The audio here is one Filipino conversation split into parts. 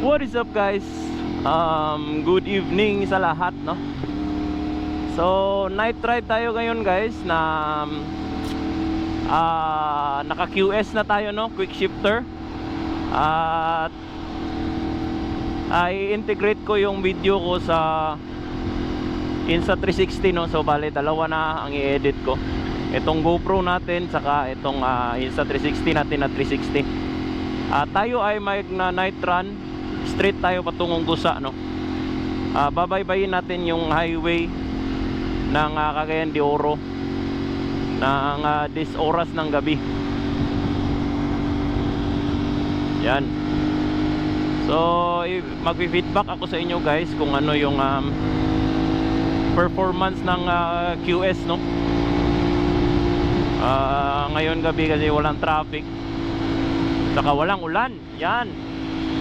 What is up guys? Um, good evening sa lahat no. So night ride tayo ngayon guys na um, ah, naka QS na tayo no, quick shifter. At ay integrate ko yung video ko sa Insta360 no. So bale dalawa na ang i-edit ko. Itong GoPro natin saka itong ah, Insta360 natin na 360. Ah, tayo ay may na night run straight tayo patungong Gusa no. Ah, babaybayin natin yung highway ng ah, Cagayan de Oro ng ah, 10 oras ng gabi. Yan. So, magfi-feedback ako sa inyo guys kung ano yung um, performance ng ah, QS no. Ah, ngayon gabi kasi walang traffic. Saka walang ulan. Yan.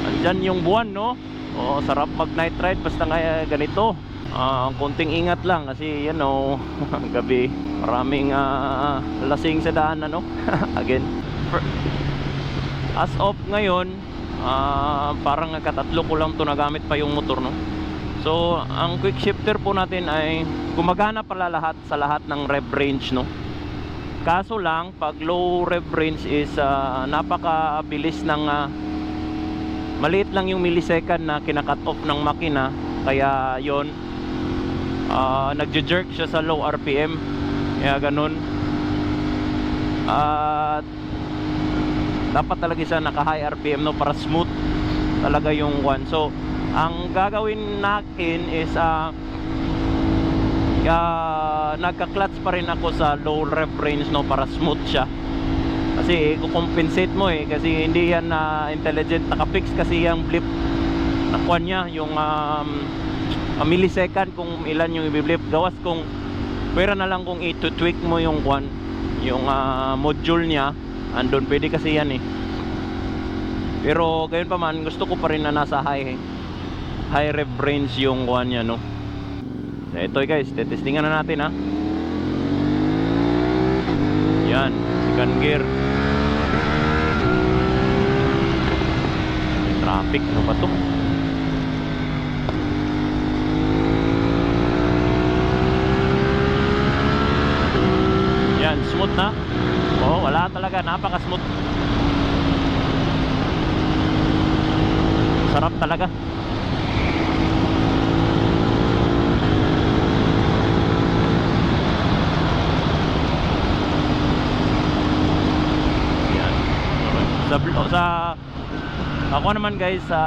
Andyan yung buwan, no? Oo, sarap mag night ride basta nga eh, ganito. Ah, konting ingat lang kasi yan know, gabi maraming ah, lasing sa daan ano. Again. As of ngayon, ah, parang katatlo ko lang to nagamit pa yung motor, no? So, ang quick shifter po natin ay gumagana pala lahat sa lahat ng rev range, no? Kaso lang, pag low rev range is ah, napakabilis ng ah, maliit lang yung millisecond na kinakat off ng makina. Kaya yon ah nagje-jerk siya sa low RPM. Kaya ganun. At dapat talaga siya naka high RPM no para smooth talaga yung one. So, ang gagawin natin is ah uh, nagka-clutch pa rin ako sa low rev range no para smooth siya kasi i-compensate mo eh. Kasi hindi yan na intelligent naka-fix kasi yung blip nakuha niya yung um, a millisecond kung ilan yung i-blip gawas kung pwera na lang kung i-tweak mo yung kwan yung ah, module niya andun. Pwede kasi yan eh. Pero gayon pa man gusto ko pa rin na nasa high high rev range yung kwan niya no? So, ito guys, tetestingan na natin ha. Yan, second gear. May traffic, ano ba to? Yan, smooth na. Oh, wala talaga, napaka-smooth. Sarap talaga. Yan. Sa bl- sa ako naman guys sa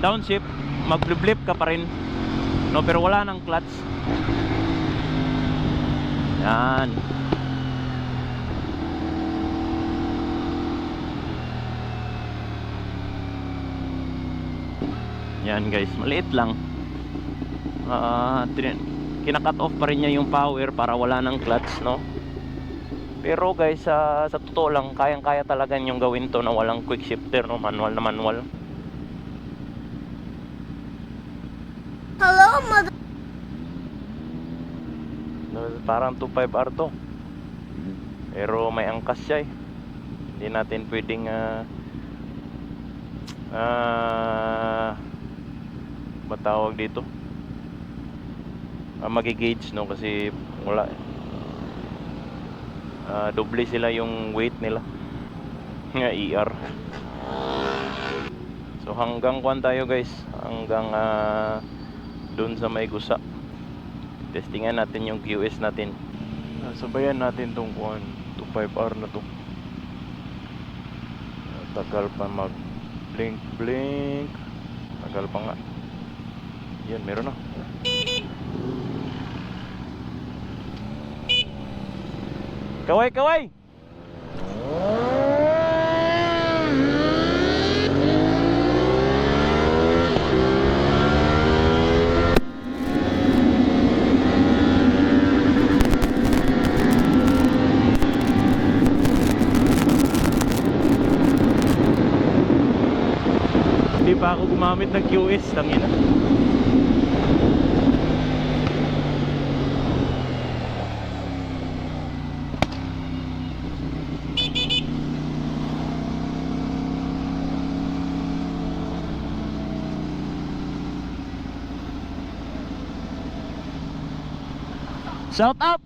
downshift mag-flip ka pa rin. No, pero wala nang clutch. Yan. Yan guys, maliit lang. Ah, tin- kinakat off pa rin niya yung power para wala nang clutch, no? Pero guys, sa sa totoo lang, kayang-kaya talaga yung gawin to na walang quick shifter, no? Manual na manual. Hello, mother. No, Parang 25R to. Pero may angkas siya eh. Hindi natin pwedeng ah ah matawag dito. Ah, magi-gauge no kasi wala eh. Ah, doble sila yung weight nila. Nga ER. So hanggang kwan tayo guys, hanggang ah doon sa may gusa. Testingan natin yung QS natin. Ah, Sabayan natin tong kuan, 25R na to. Tagal pa mag blink blink. Tagal pa nga. Yan, meron na. Kaway, kaway! Hindi pa ako gumamit ng QS, tangina. Shout out!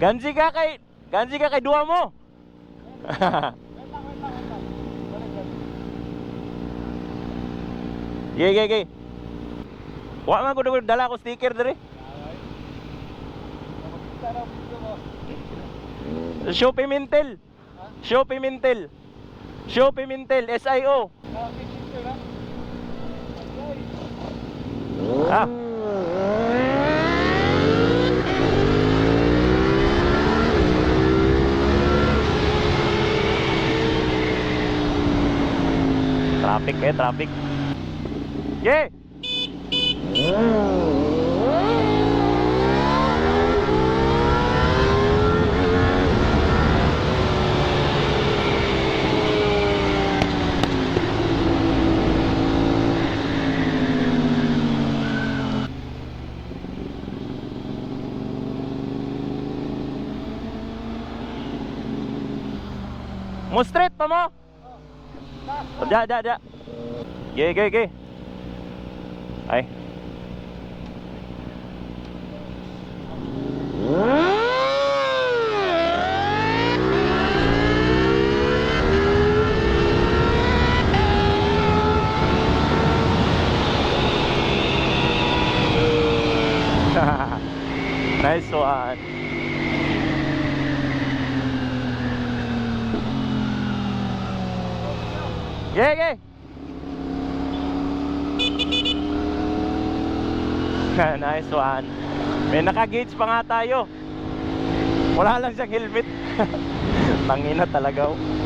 Ganji ka kay Ganji ka kay duwa mo. Ye ye ye. Wa man ko dala ko sticker dire. Show Pimentel. Show Pimentel. Show Pimentel SIO. Ah. Traffic eh, traffic. Yeah. Mo straight pa mo? O, da, da, da. Ge, ge, ge. Ay. nice one. Ge, ge. nice one. May naka-gauge pa nga tayo. Wala lang siyang helmet. Tangina talaga. oh.